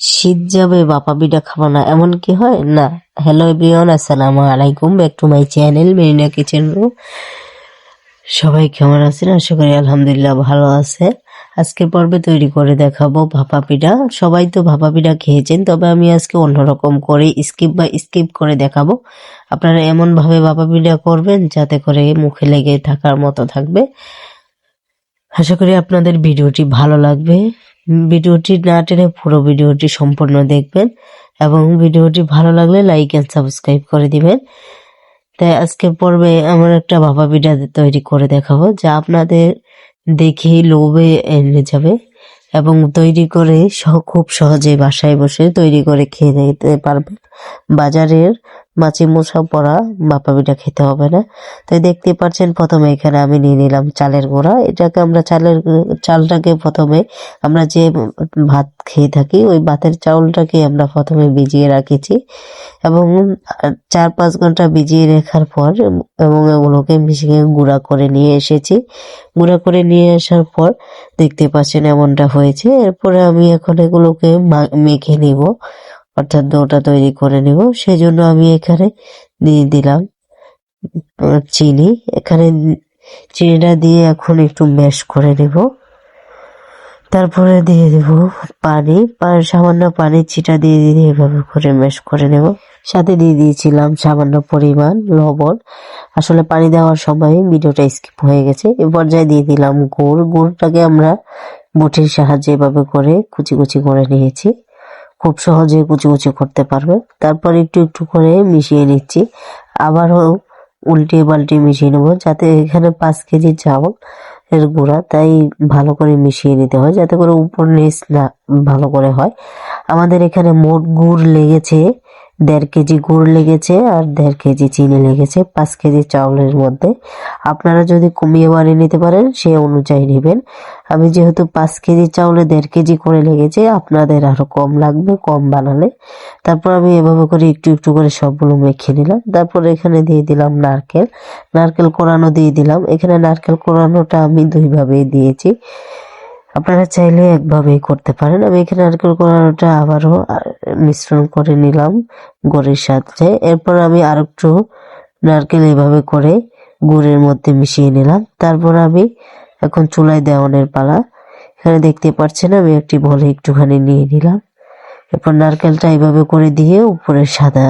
শীত যাবে, বাপা পিঠা খাব না। এমন কি হয়? না। হ্যালো এভরিওয়ান আসসালামু আলাইকুম। Back to my channel Marina kitchen room সবাই কেমন আছেন? আশা করি আলহামদুলিল্লাহ ভালো আছে আজকে পর্বে তৈরি করে দেখাবো ভাপা পিঠা। সবাই তো ভাপা পিঠা খেয়েছেন, তবে আমি আজকে অন্যরকম করে স্কিপ বা স্কিপ করে দেখাবো। আপনারা এমন ভাবে ভাপা পিঠা করবেন যাতে করে মুখে লেগে থাকার মতো থাকবে। আশা করি আপনাদের ভিডিওটি ভালো লাগবে। ভিডিওটি না টেনে পুরো ভিডিওটি সম্পূর্ণ দেখবেন এবং ভিডিওটি ভালো লাগলে লাইক এন্ড সাবস্ক্রাইব করে দিবেন। তাই আজকে পর্বে আমার একটা ভাপা পিঠা তৈরি করে দেখাবো যা আপনাদের দেখেই লোভে এনে যাবে এবং তৈরি করে খুব সহজে বাসায় বসে তৈরি করে খেয়ে নিতে পারবেন। বাজারের মাছি মশা ভাপা পিঠা খেতে হবে না। তাই দেখতে পাচ্ছেন প্রথমে এখানে আমি নিয়ে নিলাম চালের গুঁড়া। এটাকে আমরা চালের চালটাকে প্রথমে আমরা যে ভাত খেয়ে থাকি, ওই ভাতের চাউলটাকে আমরা প্রথমে ভিজিয়ে রাখেছি এবং চার পাঁচ ঘণ্টা ভিজিয়ে রাখার পর এবং ওগুলোকে মিশিয়ে গুঁড়া করে নিয়ে এসেছি। গুঁড়া করে নিয়ে আসার পর দেখতে পাচ্ছেন এমনটা হয়েছে। এরপরে আমি এখন এগুলোকে মেখে নিব। অর্থাৎ ডোটা তৈরি করে নিব। সেই জন্য আমি এখানে দিয়ে দিলাম চিনি। এখানে চিনিটা দিয়ে এখন একটু ম্যাশ করে নেব। তারপরে দিয়ে দেব পানি। সামান্য পানি ছিটা দিয়ে দিয়ে এভাবে করে ম্যাশ করে নেব। সাথে দিয়ে দিয়েছিলাম সামান্য পরিমাণ লবণ। আসলে পানি দেওয়ার সময় ভিডিওটা স্কিপ হয়ে গেছে। এ পর্যায়ে দিয়ে দিলাম গুড়। গুড়টাকে আমরা বটির সাহায্যে এভাবে করে কুচি কুচি করে নিয়েছি। খুব সহজে কুচি কুচি করতে পারবে। তারপর একটু একটু করে মিশিয়ে নিচ্ছি। আবারও উল্টে পাল্টে মিশিয়ে নেব, যাতে এখানে পাঁচ কেজি চাউল এর গুঁড়া, তাই ভালো করে মিশিয়ে নিতে হয়, যাতে করে উপর নিচ না ভালো করে হয়। আমাদের এখানে মোট গুড় লেগেছে দেড় কেজি গুড় লেগেছে আর দেড় কেজি চিনি লেগেছে, পাঁচ কেজি চাউলের মধ্যে। আপনারা যদি কমিয়ে বানিয়ে নিতে পারেন, সে অনুযায়ী নেবেন। আমি যেহেতু পাঁচ কেজি চাউলে দেড় কেজি করে লেগেছে, আপনাদের আরও কম লাগবে, কম বানালে। তারপর আমি এভাবে করে একটু একটু করে সবগুলো মেখে নিলাম। তারপর এখানে দিয়ে দিলাম নারকেল। নারকেল কোরানো দিয়ে দিলাম। এখানে নারকেল কোরানোটা আমি দুইভাবেই দিয়েছি। আপনারা চাইলে একভাবেই করতে পারেন। আমি এখানে নারকেল কোরানোটা আবারও মিশ্রণ করে নিলাম গুড়ের সাথে। এরপর আমি আর একটু নারকেল এভাবে করে গুড়ের মধ্যে মিশিয়ে নিলাম। তারপর আমি এখন চুলায় দেওয়ানের পালা। এখানে দেখতে পাচ্ছেন আমি একটি বলে একটুখানি নিয়ে নিলাম। এরপর নারকেলটা এইভাবে করে দিয়ে উপরে সাদা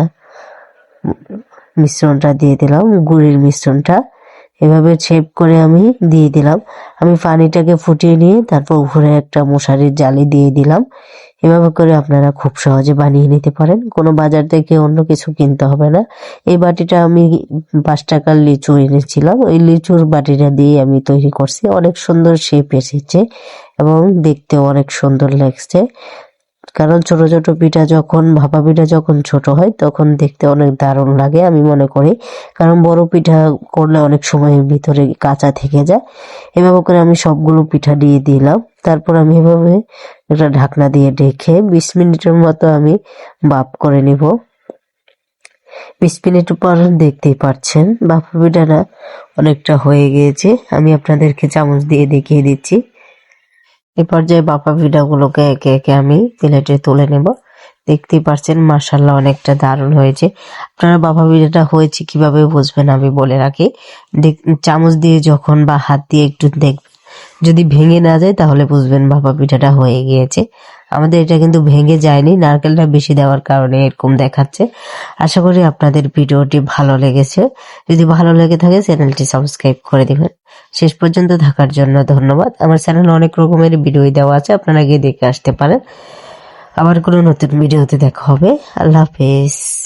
মিশ্রণটা দিয়ে দিলাম। গুড়ের মিশ্রণটা এভাবে শেপ করে আমি দিয়ে দিলাম। আমি পানিটাকে ফুটিয়ে নিয়ে তারপর উপরে একটা মশারির জালি দিয়ে দিলাম। এভাবে করে আপনারা খুব সহজে বানিয়ে নিতে পারেন। কোনো বাজার থেকে অন্য কিছু কিনতে হবে না। এই বাটিটা আমি পাঁচ টাকার লিচু এনেছিলাম। ওই লিচুর বাটিটা দিয়ে আমি তৈরি করছি। অনেক সুন্দর শেপ এসেছে এবং দেখতে অনেক সুন্দর লাগছে। কারণ ছোট ছোট পিঠা যখন, ভাপা পিঠা যখন ছোট হয়, তখন দেখতে অনেক দারুণ লাগে আমি মনে করি। কারণ বড় পিঠা করলে অনেক সময় ভিতরে কাঁচা থেকে যায়। এভাবে করে আমি সবগুলো পিঠা দিয়ে দিলাম। তারপর আমি এভাবে একটা ঢাকনা দিয়ে ঢেকে বিশ মিনিটের মতো আমি বাপ করে নিব। বিশ মিনিট পর দেখতেই পাচ্ছেন বাপা পিঠাটা অনেকটা হয়ে গিয়েছে। আমি আপনাদেরকে চামচ দিয়ে দেখিয়ে দিচ্ছি। এই পর্যায়ে বাপা পিঠাগুলোকে একে একে আমি প্লেটে তুলে নেব। দেখতেই পারছেন মার্শাল্লাহ অনেকটা দারুণ হয়েছে। আপনারা বাপা পিঠাটা হয়েছে কীভাবে বুঝবেন আমি বলে রাখি। চামচ দিয়ে যখন বা হাত দিয়ে একটু দেখবেন। যদি ভেঙে না যায় তাহলে বুঝবেন বাপা পিঠাটা হয়ে গিয়েছে। আমাদের এটা কিন্তু ভেঙে যায়নি, নারকেলটা বেশি দেওয়ার কারণে এরকম দেখাচ্ছে। আশা করি আপনাদের ভিডিওটি ভালো লেগেছে। যদি ভালো লেগে থাকে চ্যানেলটি সাবস্ক্রাইব করে দিবেন। শেষ পর্যন্ত থাকার জন্য ধন্যবাদ। আমার চ্যানেলে অনেক রকমের ভিডিও দেওয়া আছে, আপনারা গিয়ে দেখে আসতে পারেন। আবার কোনো নতুন ভিডিওতে দেখা হবে। আল্লাহ হাফেজ।